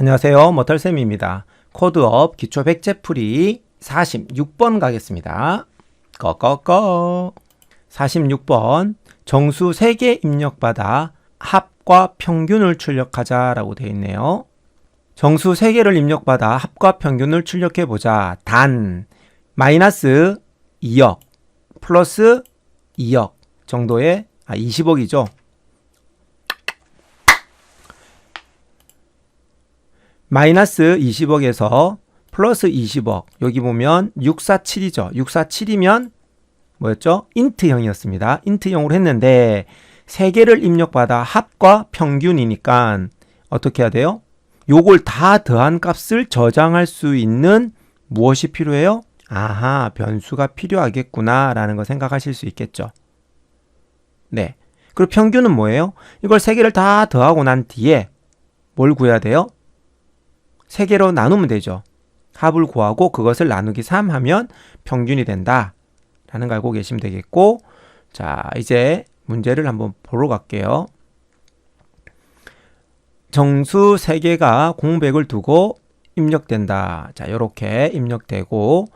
안녕하세요. 머털쌤입니다. 코드업 기초 백제풀이 46번 가겠습니다. 꺼꺼꺼. 46번. 정수 3개 입력받아 합과 평균을 출력하자 라고 되어 있네요. 정수 3개를 입력받아 합과 평균을 출력해보자. 단, 마이너스 2억, 플러스 2억 정도의, 아, 20억이죠. 마이너스 20억에서 플러스 20억. 여기 보면 647이죠. 647이면 뭐였죠? 인트형이었습니다. 인트형으로 했는데 세 개를 입력받아 합과 평균이니까 어떻게 해야 돼요? 요걸 다 더한 값을 저장할 수 있는 무엇이 필요해요? 아하, 변수가 필요하겠구나 라는 거 생각하실 수 있겠죠. 네. 그리고 평균은 뭐예요? 이걸 세 개를 다 더하고 난 뒤에 뭘 구해야 돼요? 세 개로 나누면 되죠. 합을 구하고 그것을 나누기 3 하면 평균이 된다. 라는 거 알고 계시면 되겠고, 자, 이제 문제를 한번 보러 갈게요. 정수 3개가 공백을 두고 입력된다. 자, 이렇게 입력되고,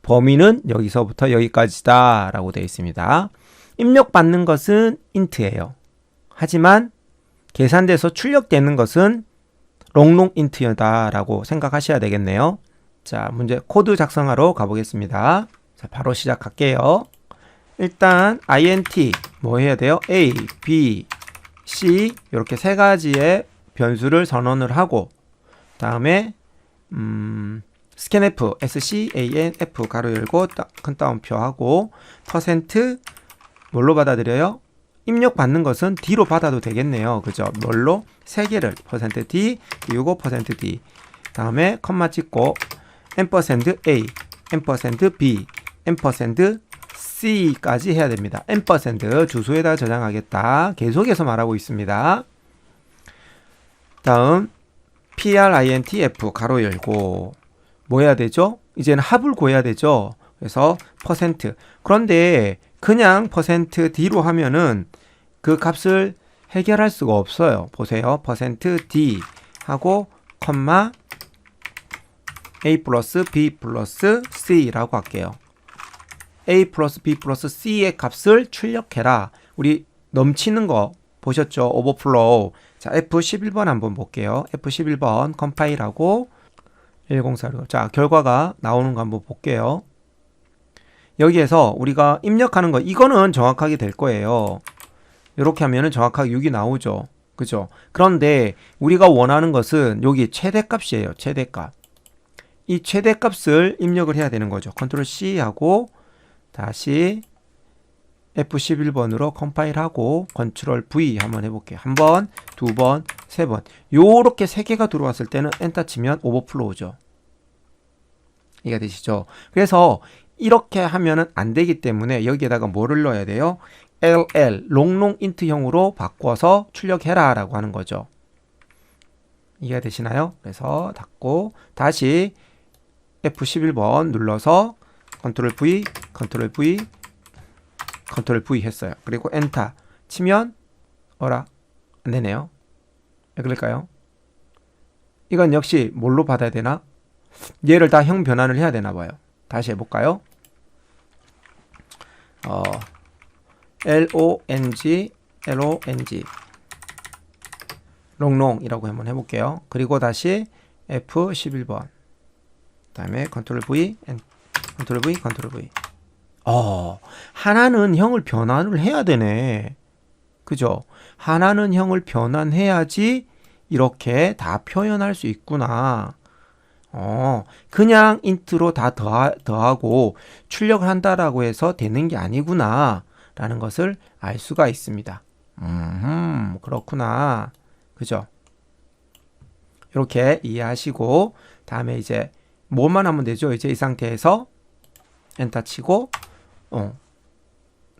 범위는 여기서부터 여기까지다. 라고 되어 있습니다. 입력받는 것은 int예요. 하지만 계산돼서 출력되는 것은 롱롱 인트다라고 생각하셔야 되겠네요. 자, 문제 코드 작성하러 가보겠습니다. 자, 바로 시작할게요. 일단 int 뭐 해야 돼요? a, b, c 이렇게 세 가지의 변수를 선언을 하고 다음에 음, scanf, scanf 가로 열고 큰 따옴표 하고 퍼센트 뭘로 받아들여요? 입력 받는 것은 D로 받아도 되겠네요. 그죠? 뭘로? 세 개를 퍼센트 %D 퍼센트 %D 다음에 컴마 찍고 %A, %B, %C까지 해야 됩니다. %, 주소에다 저장하겠다. 계속해서 말하고 있습니다. 다음 printf 가로 열고 뭐 해야 되죠? 이제는 합을 구해야 되죠. 그래서 퍼센트. 그런데 그냥 퍼센트 %D로 하면은 그 값을 해결할 수가 없어요. 보세요. 퍼센트 %D 하고 컴마 A 플러스 B 플러스 C라고 할게요. A 플러스 B 플러스 C의 값을 출력해라. 우리 넘치는 거 보셨죠? 오버플로우. 자, F11번 한번 볼게요. F11번 컴파일하고 1046. 자, 결과가 나오는 거 한번 볼게요. 여기에서 우리가 입력하는 거 이거는 정확하게 될 거예요. 이렇게 하면은 정확하게 6이 나오죠. 그죠? 그런데 우리가 원하는 것은 여기 최대값이에요. 최대값. 이 최대값을 입력을 해야 되는 거죠. 컨트롤 C 하고 다시 F11번으로 컴파일하고 컨트롤 V 한번 해볼게요. 한 번, 두 번, 세 번. 요렇게 세 개가 들어왔을 때는 엔터 치면 오버플로우죠. 이해가 되시죠? 그래서 이렇게 하면은 안 되기 때문에 여기에다가 뭐를 넣어야 돼요? LL 롱롱 인트형으로 바꿔서 출력해라 라고 하는 거죠. 이해가 되시나요? 그래서 닫고 다시 F11번 눌러서 컨트롤 V, 컨트롤 V, 컨트롤 V 했어요. 그리고 엔터 치면 어라 안 되네요. 왜 그럴까요? 이건 역시 뭘로 받아야 되나? 얘를 다 형 변환을 해야 되나 봐요. 다시 해볼까요? 어, long, long, 롱롱이라고 한번 해볼게요. 그리고 다시 F11번. 다음에 컨트롤 V, 컨트롤 V, 컨트롤 V. 어, 하나는 형을 변환을 해야 되네. 그죠? 하나는 형을 변환해야지 이렇게 다 표현할 수 있구나. 어, 그냥 인트로 다 더하, 더하고 출력을 한다라고 해서 되는 게 아니구나. 라는 것을 알 수가 있습니다. 음, 그렇구나. 그죠? 이렇게 이해하시고, 다음에 이제 뭐만 하면 되죠? 이제 이 상태에서 엔터 치고, 어,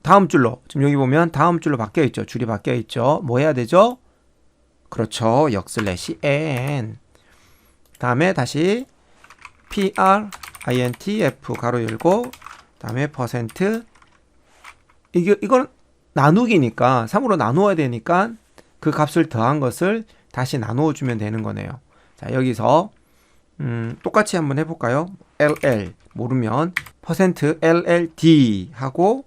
다음 줄로, 지금 여기 보면 다음 줄로 바뀌어 있죠? 줄이 바뀌어 있죠? 뭐 해야 되죠? 그렇죠. 역슬래시 n. 다음에 다시 p r i n t f 가로 열고 다음에 퍼센트 이게 이건 나누기니까 3으로 나누어야 되니까 그 값을 더한 것을 다시 나누어 주면 되는 거네요. 자, 여기서 음, 똑같이 한번 해 볼까요? LL 모르면 퍼센트 %LLD 하고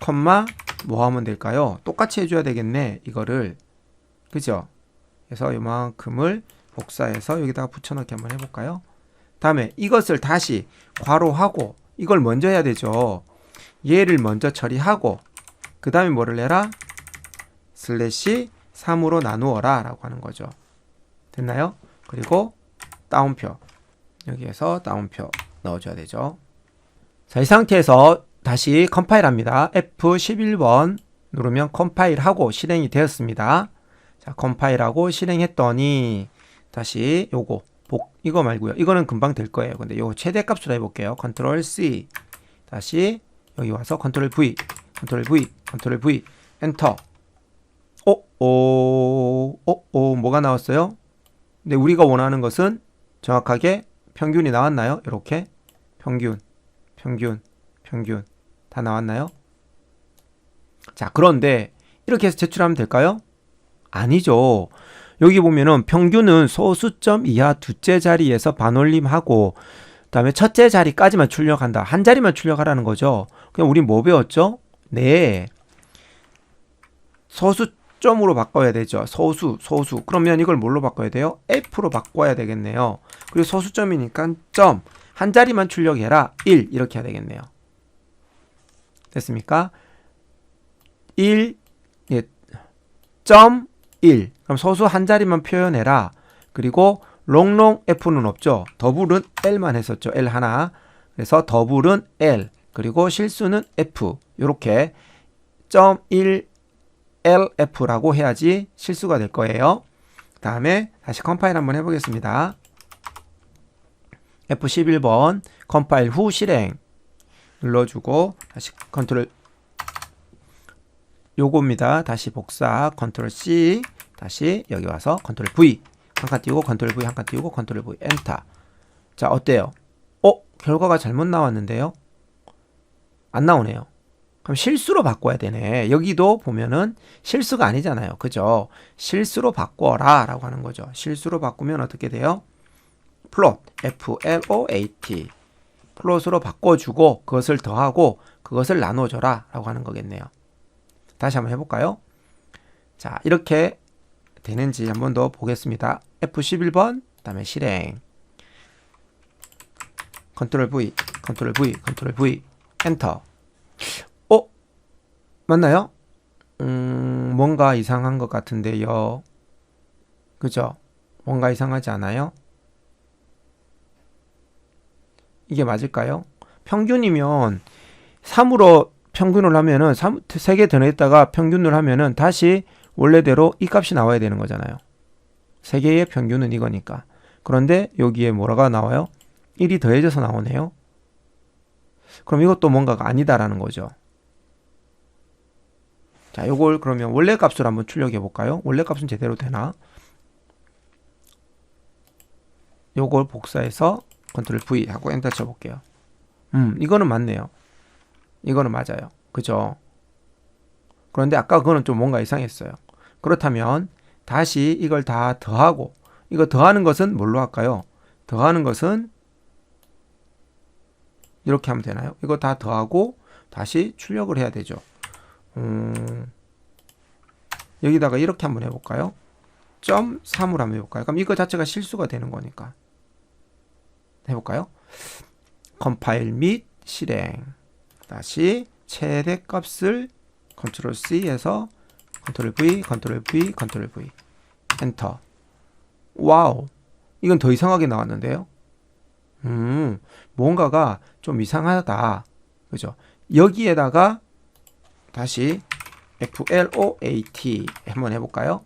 컴마 뭐 하면 될까요? 똑같이 해 줘야 되겠네 이거를 그죠? 그래서 이만큼을 복사해서 여기다가 붙여넣기 한번 해 볼까요? 다음에 이것을 다시 괄호하고 이걸 먼저 해야 되죠. 얘를 먼저 처리하고 그 다음에 뭐를 내라? 슬래시 3으로 나누어라 라고 하는 거죠. 됐나요? 그리고 다운표 여기에서 다운표 넣어줘야 되죠. 자, 이 상태에서 다시 컴파일 합니다. F11번 누르면 컴파일하고 실행이 되었습니다. 자, 컴파일하고 실행했더니 다시 요거 복 이거 말고요. 이거는 금방 될 거예요. 근데 요 최대값으로 해볼게요. 컨트롤 C 다시 여기 와서 컨트롤 V 컨트롤 V 컨트롤 V 엔터 어, 오, 오, 오, 뭐가 나왔어요? 근데 우리가 원하는 것은 정확하게 평균이 나왔나요? 이렇게 평균, 평균, 평균 다 나왔나요? 자, 그런데 이렇게 해서 제출하면 될까요? 아니죠. 여기 보면은 평균은 소수점 이하 두째 자리에서 반올림하고 그 다음에 첫째 자리까지만 출력한다. 한 자리만 출력하라는 거죠. 그냥 우리 뭐 배웠죠? 네. 소수점으로 바꿔야 되죠. 소수, 소수. 그러면 이걸 뭘로 바꿔야 돼요? F로 바꿔야 되겠네요. 그리고 소수점이니까 점. 한 자리만 출력해라. 1. 이렇게 해야 되겠네요. 됐습니까? 1, 예, 점 1. 그럼 소수 한 자리만 표현해라. 그리고 롱롱 F는 없죠. 더블은 L만 했었죠. L 하나. 그래서 더블은 L. 그리고 실수는 F. 요렇게 점1 LF라고 해야지 실수가 될 거예요. 다음에 다시 컴파일 한번 해보겠습니다. F11번 컴파일 후 실행 눌러주고 다시 컨트롤 요겁니다. 다시 복사 컨트롤 C 다시 여기 와서 컨트롤 V 한 칸 띄우고 컨트롤 V 한 칸 띄우고 컨트롤 V 엔터 자 어때요? 어? 결과가 잘못 나왔는데요? 안 나오네요. 그럼 실수로 바꿔야 되네. 여기도 보면은 실수가 아니잖아요. 그죠? 실수로 바꿔라 라고 하는 거죠. 실수로 바꾸면 어떻게 돼요? 플롯 F-L-O-A-T 플롯으로 바꿔주고 그것을 더하고 그것을 나눠줘라 라고 하는 거겠네요. 다시 한번 해볼까요? 자 이렇게 되는지 한 번 더 보겠습니다. F11번 다음에 실행 컨트롤 V 컨트롤 V 컨트롤 V 엔터 어? 맞나요? 음 뭔가 이상한 것 같은데요. 그죠? 뭔가 이상하지 않아요? 이게 맞을까요? 평균이면 3으로 평균을 하면은 3, 3개 더 냈다가 평균을 하면은 다시 원래대로 이 값이 나와야 되는 거잖아요. 3개의 평균은 이거니까. 그런데 여기에 뭐라가 나와요? 1이 더해져서 나오네요. 그럼 이것도 뭔가가 아니다라는 거죠. 자, 요걸 그러면 원래 값으로 한번 출력해 볼까요? 원래 값은 제대로 되나? 요걸 복사해서 컨트롤 V 하고 엔터 쳐 볼게요. 음, 이거는 맞네요. 이거는 맞아요. 그죠? 그런데 아까 그거는 좀 뭔가 이상했어요. 그렇다면 다시 이걸 다 더하고 이거 더하는 것은 뭘로 할까요? 더하는 것은 이렇게 하면 되나요? 이거 다 더하고 다시 출력을 해야 되죠. 음, 여기다가 이렇게 한번 해볼까요? 점 3으로 한번 해볼까요? 그럼 이거 자체가 실수가 되는 거니까 해볼까요? 컴파일 및 실행 다시 최대 값을 컨트롤 C에서 컨트롤 V, 컨트롤 V, 컨트롤 V. 엔터. 와우. 이건 더 이상하게 나왔는데요? 음 뭔가가 좀 이상하다. 그죠? 여기에다가 다시 FLOAT 한번 해볼까요?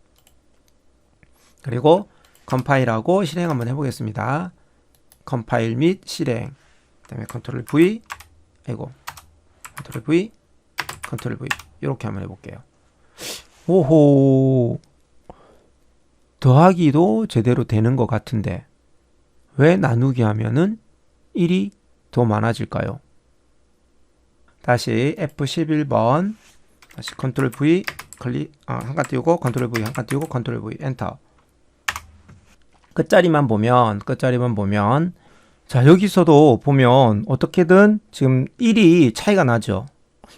그리고 컴파일하고 실행 한번 해보겠습니다. 컴파일 및 실행. 그 다음에 컨트롤 V. 아이고. 컨트롤 V 컨트롤 V. 이렇게 한번 해볼게요 오호 더하기도 제대로 되는 것 같은데 왜 나누기 하면은 1이 더 많아질까요? 다시 F11번 다시 컨트롤 V 클릭 아, 한칸 띄우고 컨트롤 V 한칸 띄우고 컨트롤 V 엔터 끝자리만 보면 끝자리만 보면 자 여기서도 보면 어떻게든 지금 1이 차이가 나죠.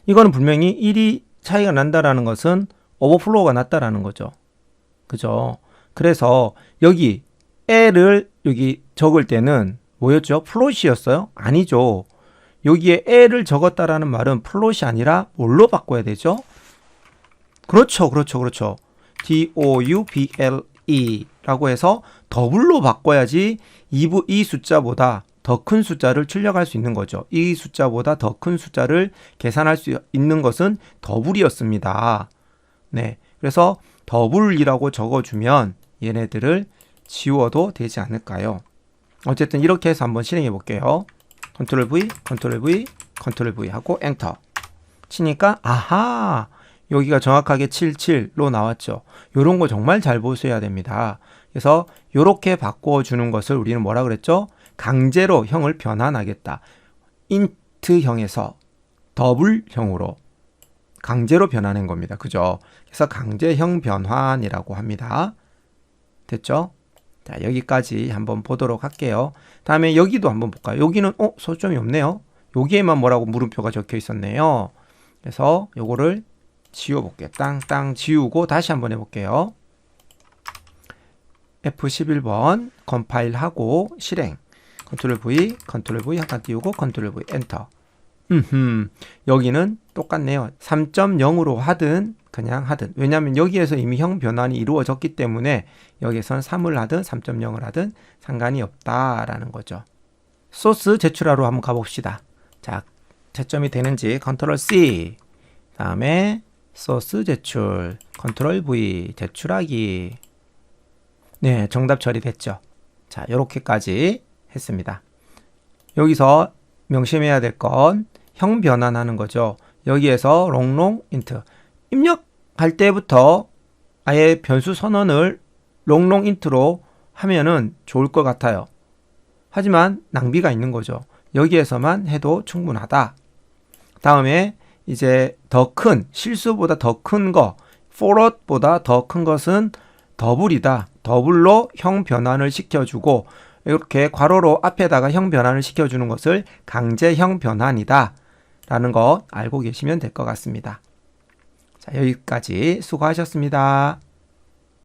이거는 분명히 1이 차이가 난다라는 것은 오버플로우가 났다라는 거죠. 그죠? 그래서 여기 L을 여기 적을 때는 뭐였죠? 플롯이었어요? 아니죠. 여기에 L을 적었다라는 말은 플롯이 아니라 뭘로 바꿔야 되죠? 그렇죠, 그렇죠, 그렇죠. D O U B L E 라고 해서 더블로 바꿔야지 이, 부, 이 숫자보다 더 큰 숫자를 출력할 수 있는 거죠. 이 숫자보다 더 큰 숫자를 계산할 수 있는 것은 더블이었습니다. 네. 그래서 더블이라고 적어주면 얘네들을 지워도 되지 않을까요? 어쨌든 이렇게 해서 한번 실행해 볼게요. 컨트롤 V, 컨트롤 V, 컨트롤 V 하고 엔터. 치니까 아하 여기가 정확하게 77로 나왔죠. 요런 거 정말 잘 보셔야 됩니다. 그래서 요렇게 바꿔 주는 것을 우리는 뭐라 그랬죠? 강제로 형을 변환하겠다. 인트형에서 더블형으로 강제로 변하는 겁니다. 그죠? 그래서 강제형 변환이라고 합니다. 됐죠? 자, 여기까지 한번 보도록 할게요. 다음에 여기도 한번 볼까요? 여기는 어, 소점이 없네요. 여기에만 뭐라고 물음표가 적혀 있었네요. 그래서 요거를 지워 볼게요. 땅땅 지우고 다시 한번 해 볼게요. F11번 컴파일하고 실행. 컨트롤 V, 컨트롤 V 한칸 띄우고 컨트롤 V 엔터. 음, 여기는 똑같네요. 3.0으로 하든 그냥 하든 왜냐하면 여기에서 이미 형 변환이 이루어졌기 때문에 여기선 3을 하든 3.0을 하든 상관이 없다라는 거죠. 소스 제출하러 한번 가봅시다. 자, 채점이 되는지 컨트롤 C 다음에 소스 제출 컨트롤 V 제출하기 네 정답 처리됐죠. 자 이렇게까지 했습니다. 여기서 명심해야 될 건 형 변환하는 거죠. 여기에서 롱롱 인트 입력할 때부터 아예 변수 선언을 롱롱 인트로 하면은 좋을 것 같아요. 하지만 낭비가 있는 거죠. 여기에서만 해도 충분하다. 다음에 이제 더 큰 실수보다 더 큰 거, forward보다 더 큰 것은 더블이다. 더블로 형 변환을 시켜주고 이렇게 괄호로 앞에다가 형 변환을 시켜주는 것을 강제형 변환이다. 라는 거 알고 계시면 될 것 같습니다. 자, 여기까지 수고하셨습니다.